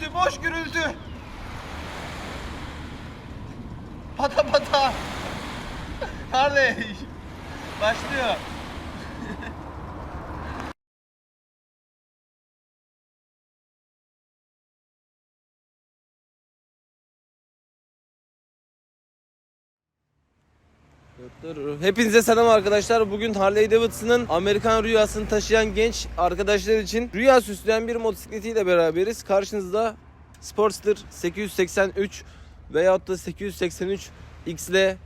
gürültü, boş gürültü. Pata pata. Harley. Başlıyor. Hepinize selam arkadaşlar. Bugün Harley Davidson'ın Amerikan rüyasını taşıyan genç arkadaşlar için rüya süsleyen bir motosikletiyle beraberiz. Karşınızda Sportster 883 veyahut da 883 XL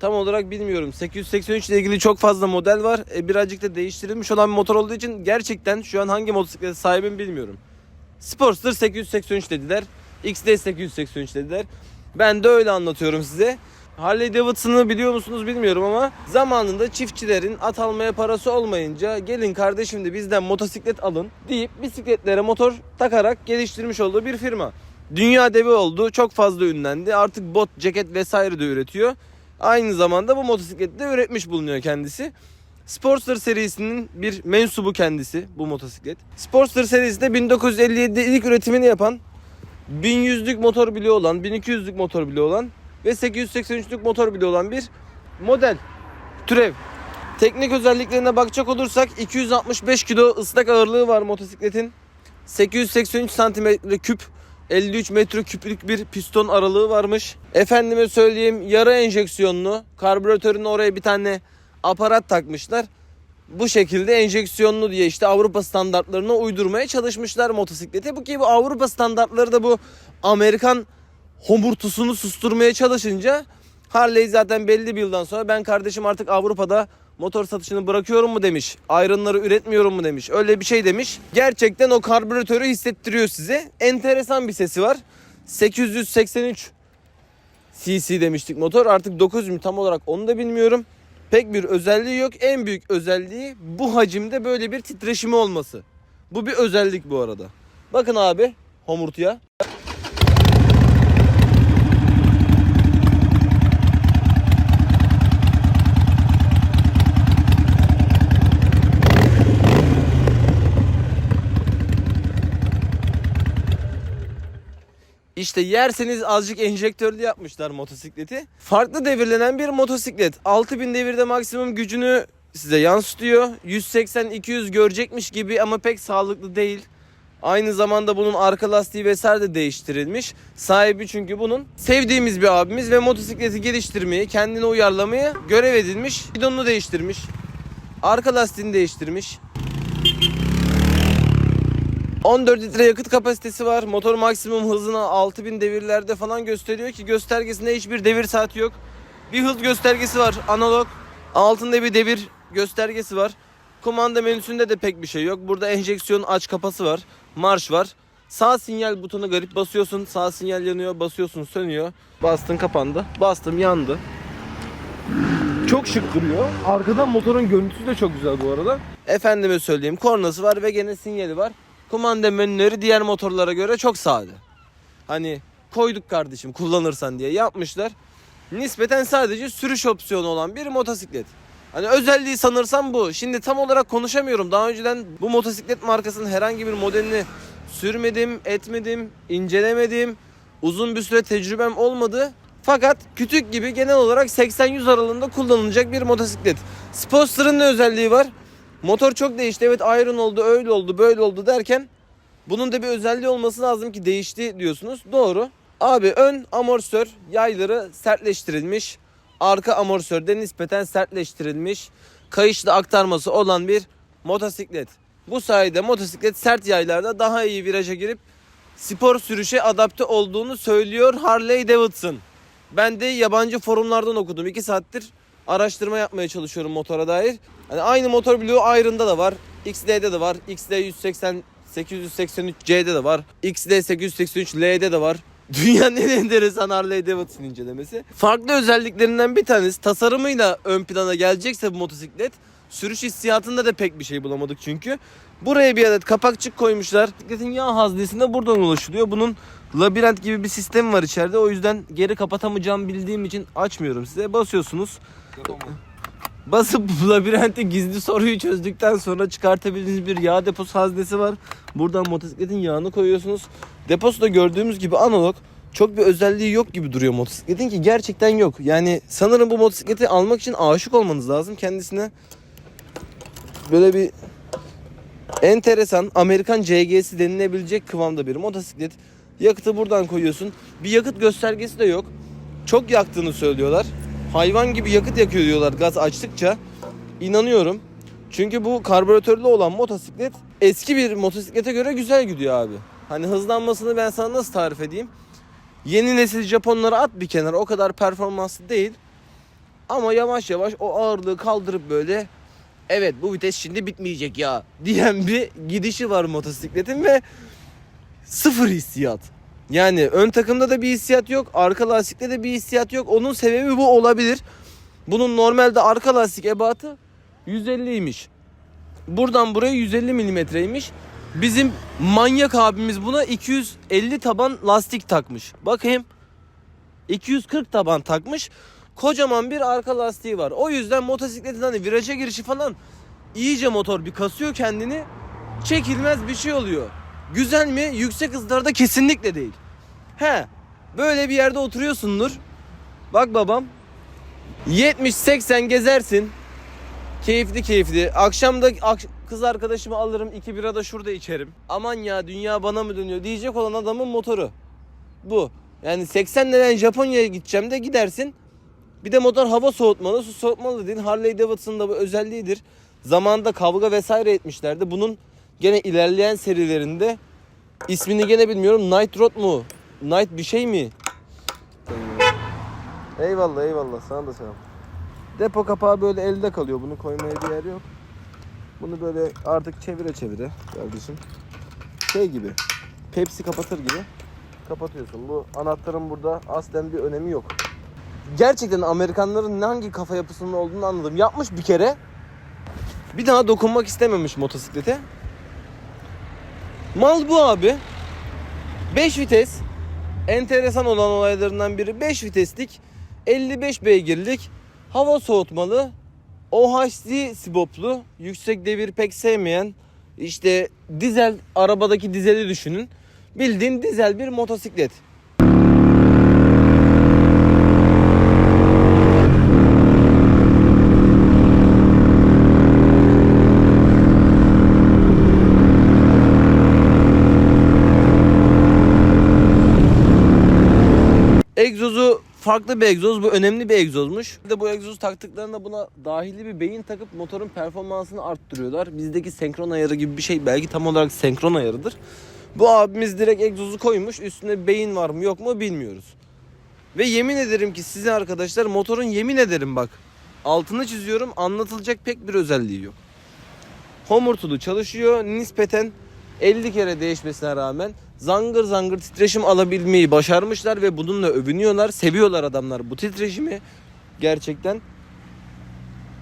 tam olarak bilmiyorum. 883 ile ilgili çok fazla model var. E, birazcık da değiştirilmiş olan bir motor olduğu için gerçekten şu an hangi motosiklete sahibim bilmiyorum. Sportster 883 dediler. XD 883 dediler. Ben de öyle anlatıyorum size. Harley Davidson'ı biliyor musunuz bilmiyorum ama zamanında çiftçilerin at almaya parası olmayınca gelin kardeşim de bizden motosiklet alın deyip bisikletlere motor takarak geliştirmiş olduğu bir firma. Dünya devi oldu. Çok fazla ünlendi. Artık bot, ceket vesaire de üretiyor. Aynı zamanda bu motosikleti de üretmiş bulunuyor kendisi. Sportster serisinin bir mensubu kendisi bu motosiklet. Sportster serisinde 1957'de ilk üretimini yapan 1100'lük motor bile olan, 1200'lük motor bile olan ve 883'lük motor bile olan bir model. Türev. Teknik özelliklerine bakacak olursak 265 kilo ıslak ağırlığı var motosikletin. 883 santimetre küp 53 metre küplük bir piston aralığı varmış. Efendime söyleyeyim yarı enjeksiyonlu. Karbüratörün oraya bir tane aparat takmışlar. Bu şekilde enjeksiyonlu diye işte Avrupa standartlarına uydurmaya çalışmışlar motosiklete. Bu ki bu Avrupa standartları da bu Amerikan homurtusunu susturmaya çalışınca Harley zaten belli bir yıldan sonra ben kardeşim artık Avrupa'da motor satışını bırakıyorum mu demiş. Ayrınları üretmiyorum mu demiş. Öyle bir şey demiş. Gerçekten o karbüratörü hissettiriyor size. Enteresan bir sesi var. 883 cc demiştik motor. Artık 900 mü tam olarak onu da bilmiyorum. Pek bir özelliği yok. En büyük özelliği bu hacimde böyle bir titreşimi olması. Bu bir özellik bu arada. Bakın abi homurtuya. İşte yerseniz azıcık enjektörlü yapmışlar motosikleti. Farklı devirlenen bir motosiklet. 6000 devirde maksimum gücünü size yansıtıyor. 180-200 görecekmiş gibi ama pek sağlıklı değil. Aynı zamanda bunun arka lastiği vesaire de değiştirilmiş. Sahibi çünkü bunun sevdiğimiz bir abimiz ve motosikleti geliştirmeyi, kendine uyarlamayı görev edilmiş. Bidonunu değiştirmiş. Arka lastiğini değiştirmiş. 14 litre yakıt kapasitesi var. Motor maksimum hızına 6000 devirlerde falan gösteriyor ki göstergesinde hiçbir devir saati yok. Bir hız göstergesi var analog. Altında bir devir göstergesi var. Kumanda menüsünde de pek bir şey yok. Burada enjeksiyon aç kapası var. Marş var. Sağ sinyal butonu garip basıyorsun. Sağ sinyal yanıyor. Basıyorsun sönüyor. Bastın kapandı. Bastım yandı. Çok şık duruyor. Arkadan motorun görüntüsü de çok güzel bu arada. Efendime söyleyeyim kornası var ve gene sinyali var. Kumanda menüleri diğer motorlara göre çok sade. Hani koyduk kardeşim kullanırsan diye yapmışlar. Nispeten sadece sürüş opsiyonu olan bir motosiklet. Hani özelliği sanırsam bu. Şimdi tam olarak konuşamıyorum. Daha önceden bu motosiklet markasının herhangi bir modelini sürmedim, etmedim, incelemedim. Uzun bir süre tecrübem olmadı. Fakat kütük gibi genel olarak 80-100 aralığında kullanılacak bir motosiklet. Sportster'ın ne özelliği var? Motor çok değişti. Evet iron oldu, öyle oldu, böyle oldu derken bunun da bir özelliği olması lazım ki değişti diyorsunuz. Doğru. Abi ön amortisör yayları sertleştirilmiş. Arka amortisör de nispeten sertleştirilmiş. Kayışlı aktarması olan bir motosiklet. Bu sayede motosiklet sert yaylarda daha iyi viraja girip spor sürüşe adapte olduğunu söylüyor Harley Davidson. Ben de yabancı forumlardan okudum. 2 saattir araştırma yapmaya çalışıyorum motora dair. Hani aynı motor bloğu Iron'da da var. XD'de de var. XD 180 883C'de de var. XD 883L'de de var. Dünyanın en enteresan Harley Davidson incelemesi. Farklı özelliklerinden bir tanesi tasarımıyla ön plana gelecekse bu motosiklet sürüş hissiyatında da pek bir şey bulamadık çünkü. Buraya bir adet kapakçık koymuşlar. Bisikletin yağ haznesine buradan ulaşılıyor. Bunun labirent gibi bir sistemi var içeride. O yüzden geri kapatamayacağımı bildiğim için açmıyorum size. Basıyorsunuz. Basıp labirente gizli soruyu çözdükten sonra çıkartabildiğiniz bir yağ deposu haznesi var. Buradan motosikletin yağını koyuyorsunuz. Deposu da gördüğümüz gibi analog. Çok bir özelliği yok gibi duruyor motosikletin ki gerçekten yok. Yani sanırım bu motosikleti almak için aşık olmanız lazım kendisine. Böyle bir enteresan Amerikan CG'si denilebilecek kıvamda bir motosiklet. Yakıtı buradan koyuyorsun. Bir yakıt göstergesi de yok. Çok yaktığını söylüyorlar. Hayvan gibi yakıt yakıyor diyorlar gaz açtıkça. İnanıyorum. Çünkü bu karbüratörlü olan motosiklet eski bir motosiklete göre güzel gidiyor abi. Hani hızlanmasını ben sana nasıl tarif edeyim? Yeni nesil Japonları at bir kenara o kadar performanslı değil. Ama yavaş yavaş o ağırlığı kaldırıp böyle evet bu vites şimdi bitmeyecek ya diyen bir gidişi var motosikletin ve sıfır hissiyat. Yani ön takımda da bir hissiyat yok, arka lastikte de bir hissiyat yok. Onun sebebi bu olabilir. Bunun normalde arka lastik ebatı 150'ymiş. Buradan buraya 150 milimetreymiş. Bizim manyak abimiz buna 250 taban lastik takmış. Bakayım. 240 taban takmış. Kocaman bir arka lastiği var. O yüzden motosikletin hani viraja girişi falan iyice motor bir kasıyor kendini. Çekilmez bir şey oluyor. Güzel mi? Yüksek hızlarda kesinlikle değil. He. Böyle bir yerde oturuyorsundur. Bak babam. 70-80 gezersin. Keyifli keyifli. Akşam da ak- kız arkadaşımı alırım. iki bira da şurada içerim. Aman ya dünya bana mı dönüyor diyecek olan adamın motoru. Bu. Yani 80 liradan Japonya'ya gideceğim de gidersin. Bir de motor hava soğutmalı, su soğutmalı değil. Harley Davidson'ın da bu özelliğidir. Zamanında kavga vesaire etmişlerdi. Bunun gene ilerleyen serilerinde ismini gene bilmiyorum. Night Rod mu? Night bir şey mi? Eyvallah eyvallah sana da selam. Depo kapağı böyle elde kalıyor. Bunu koymaya bir yer yok. Bunu böyle artık çevire çevire kardeşim. Şey gibi. Pepsi kapatır gibi kapatıyorsun. Bu anahtarın burada aslen bir önemi yok. Gerçekten Amerikanların hangi kafa yapısının olduğunu anladım. Yapmış bir kere. Bir daha dokunmak istememiş motosiklete. Mal bu abi. 5 vites. Enteresan olan olaylarından biri 5 viteslik 55 beygirlik hava soğutmalı OHD siboplu yüksek devir pek sevmeyen işte dizel arabadaki dizeli düşünün. Bildiğin dizel bir motosiklet. Egzozu farklı bir egzoz. Bu önemli bir egzozmuş. Bir de bu egzozu taktıklarında buna dahili bir beyin takıp motorun performansını arttırıyorlar. Bizdeki senkron ayarı gibi bir şey. Belki tam olarak senkron ayarıdır. Bu abimiz direkt egzozu koymuş. Üstünde bir beyin var mı yok mu bilmiyoruz. Ve yemin ederim ki size arkadaşlar motorun yemin ederim bak. Altını çiziyorum anlatılacak pek bir özelliği yok. Homurtulu çalışıyor. Nispeten 50 kere değişmesine rağmen zangır zangır titreşim alabilmeyi başarmışlar ve bununla övünüyorlar. Seviyorlar adamlar bu titreşimi gerçekten.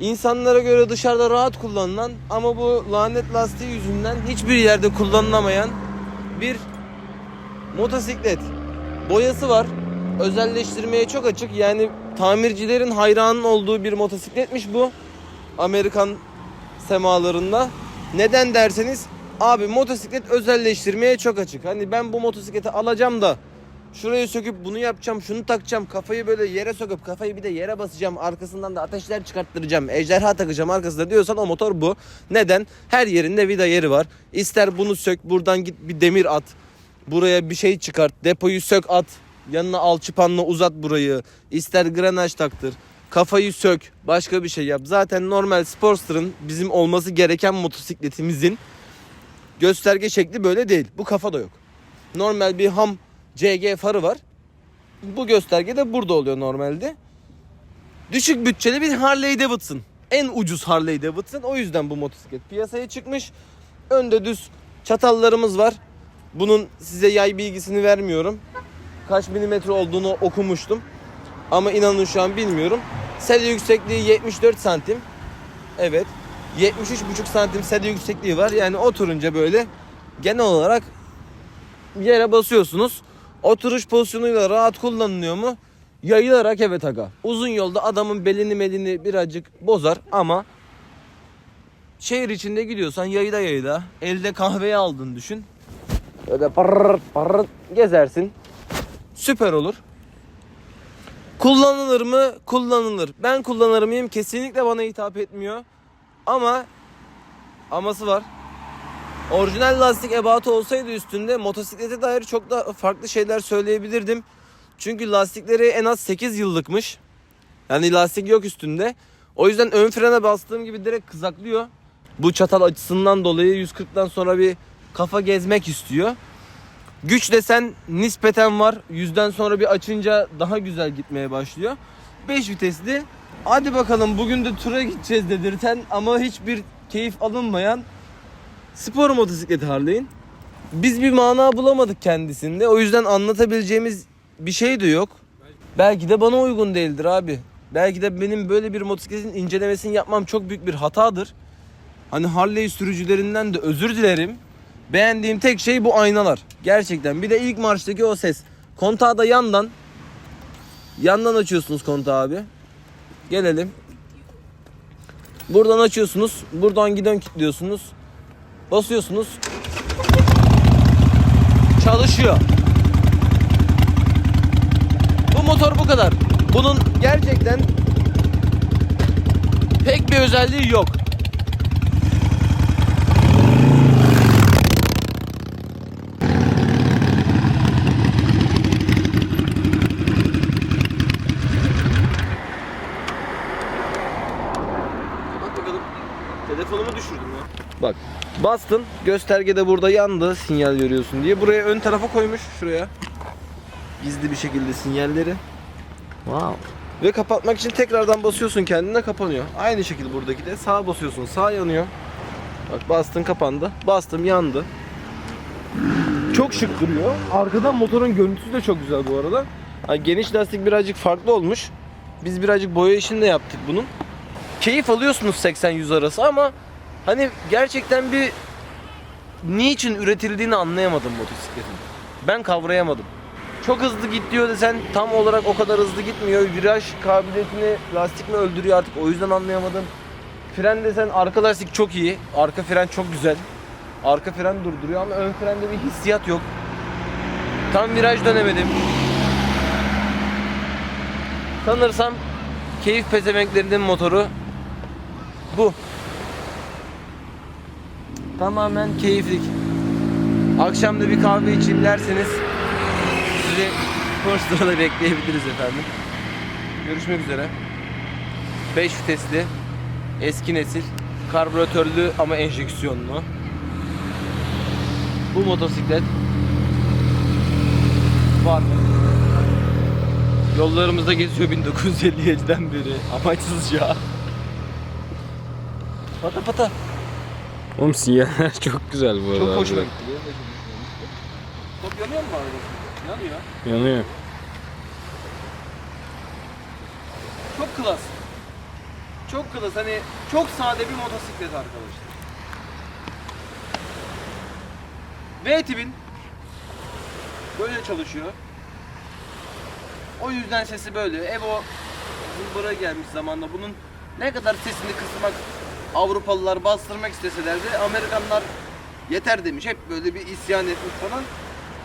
İnsanlara göre dışarıda rahat kullanılan ama bu lanet lastiği yüzünden hiçbir yerde kullanılamayan bir motosiklet. Boyası var. Özelleştirmeye çok açık. Yani tamircilerin hayranın olduğu bir motosikletmiş bu. Amerikan semalarında. Neden derseniz abi motosiklet özelleştirmeye çok açık. Hani ben bu motosikleti alacağım da şurayı söküp bunu yapacağım, şunu takacağım, kafayı böyle yere sokup kafayı bir de yere basacağım, arkasından da ateşler çıkarttıracağım, ejderha takacağım arkasında diyorsan o motor bu. Neden? Her yerinde vida yeri var. İster bunu sök, buradan git bir demir at. Buraya bir şey çıkart, depoyu sök at. Yanına alçıpanla uzat burayı. İster granaj taktır. Kafayı sök. Başka bir şey yap. Zaten normal Sportster'ın bizim olması gereken motosikletimizin gösterge şekli böyle değil. Bu kafa da yok. Normal bir ham CG farı var. Bu gösterge de burada oluyor normalde. Düşük bütçeli bir Harley Davidson. En ucuz Harley Davidson. O yüzden bu motosiklet piyasaya çıkmış. Önde düz çatallarımız var. Bunun size yay bilgisini vermiyorum. Kaç milimetre olduğunu okumuştum. Ama inanın şu an bilmiyorum. Sedye yüksekliği 74 santim. Evet. 73,5 santim sedye yüksekliği var. Yani oturunca böyle genel olarak yere basıyorsunuz. Oturuş pozisyonuyla rahat kullanılıyor mu? Yayılarak evet aga. Uzun yolda adamın belini melini birazcık bozar ama şehir içinde gidiyorsan yayda yayda elde kahveyi aldın düşün. Öyle parır parır gezersin. Süper olur. Kullanılır mı? Kullanılır. Ben kullanır mıyım? Kesinlikle bana hitap etmiyor. Ama aması var. Orijinal lastik ebatı olsaydı üstünde motosiklete dair çok da farklı şeyler söyleyebilirdim. Çünkü lastikleri en az 8 yıllıkmış. Yani lastik yok üstünde. O yüzden ön frene bastığım gibi direkt kızaklıyor. Bu çatal açısından dolayı 140'dan sonra bir kafa gezmek istiyor. Güç desen nispeten var. Yüzden sonra bir açınca daha güzel gitmeye başlıyor. 5 vitesli. Hadi bakalım bugün de tura gideceğiz dedirten ama hiçbir keyif alınmayan spor motosikleti Harley'in. Biz bir mana bulamadık kendisinde. O yüzden anlatabileceğimiz bir şey de yok. Belki de bana uygun değildir abi. Belki de benim böyle bir motosikletin incelemesini yapmam çok büyük bir hatadır. Hani Harley sürücülerinden de özür dilerim. Beğendiğim tek şey bu aynalar. Gerçekten. Bir de ilk marştaki o ses. Kontağı da yandan. Yandan açıyorsunuz kontağı abi. Gelelim. Buradan açıyorsunuz. Buradan gidon kilitliyorsunuz. Basıyorsunuz. Çalışıyor. Bu motor bu kadar. Bunun gerçekten pek bir özelliği yok. Bak bakalım. Telefonumu düşürdüm ya. Bak bastın göstergede burada yandı sinyal görüyorsun diye. Buraya ön tarafa koymuş şuraya. Gizli bir şekilde sinyalleri. Wow. Ve kapatmak için tekrardan basıyorsun kendine kapanıyor. Aynı şekilde buradaki de sağa basıyorsun sağ yanıyor. Bak bastın kapandı. Bastım yandı. Çok şık duruyor. Arkadan motorun görüntüsü de çok güzel bu arada. Hani geniş lastik birazcık farklı olmuş. Biz birazcık boya işini de yaptık bunun. Keyif alıyorsunuz 80-100 arası ama hani gerçekten bir niçin üretildiğini anlayamadım motosikletin. Ben kavrayamadım. Çok hızlı git diyor desen tam olarak o kadar hızlı gitmiyor. Viraj kabiliyetini lastik mi öldürüyor artık o yüzden anlayamadım. Fren desen arka lastik çok iyi. Arka fren çok güzel. Arka fren durduruyor ama ön frende bir hissiyat yok. Tam viraj dönemedim. Sanırsam keyif pezevenklerinin motoru bu. Tamamen keyiflik. Akşam da bir kahve içeyim derseniz sizi Forster'da bekleyebiliriz efendim. Görüşmek üzere. 5 vitesli, eski nesil, karbüratörlü ama enjeksiyonlu. Bu motosiklet var. Yollarımızda geziyor 1957'den beri amaçsızca. Pata pata. Oğlum siyah çok güzel bu arada. Çok hoşuma gitti. Top yanıyor mu arada? Yanıyor. Yanıyor. Çok klas. Çok klas. Hani çok sade bir motosiklet arkadaşlar. V tipin böyle çalışıyor. O yüzden sesi böyle. Evo zımbıra gelmiş zamanda. Bunun ne kadar sesini kısmak Avrupalılar bastırmak isteseler de Amerikanlar yeter demiş. Hep böyle bir isyan etmiş falan.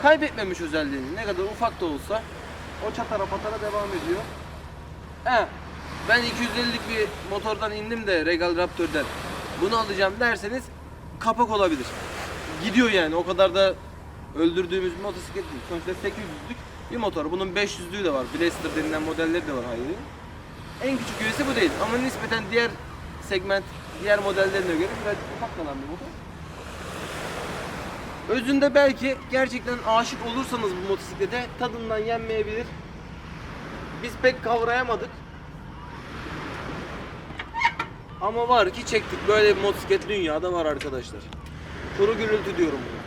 Kaybetmemiş özelliğini. Ne kadar ufak da olsa o çatara patara devam ediyor. He, ben 250'lik bir motordan indim de Regal Raptor'dan bunu alacağım derseniz kapak olabilir. Gidiyor yani o kadar da öldürdüğümüz bir motosiklet değil. Sonuçta 800'lük bir motor. Bunun 500'lüğü de var. Blaster denilen modelleri de var hayır. En küçük üyesi bu değil ama nispeten diğer segment, diğer modellerine göre biraz ufak kalan bir motor. Özünde belki gerçekten aşık olursanız bu motosiklete tadından yenmeyebilir. Biz pek kavrayamadık. Ama var ki çektik. Böyle bir motosiklet dünyada var arkadaşlar. Kuru gürültü diyorum buna.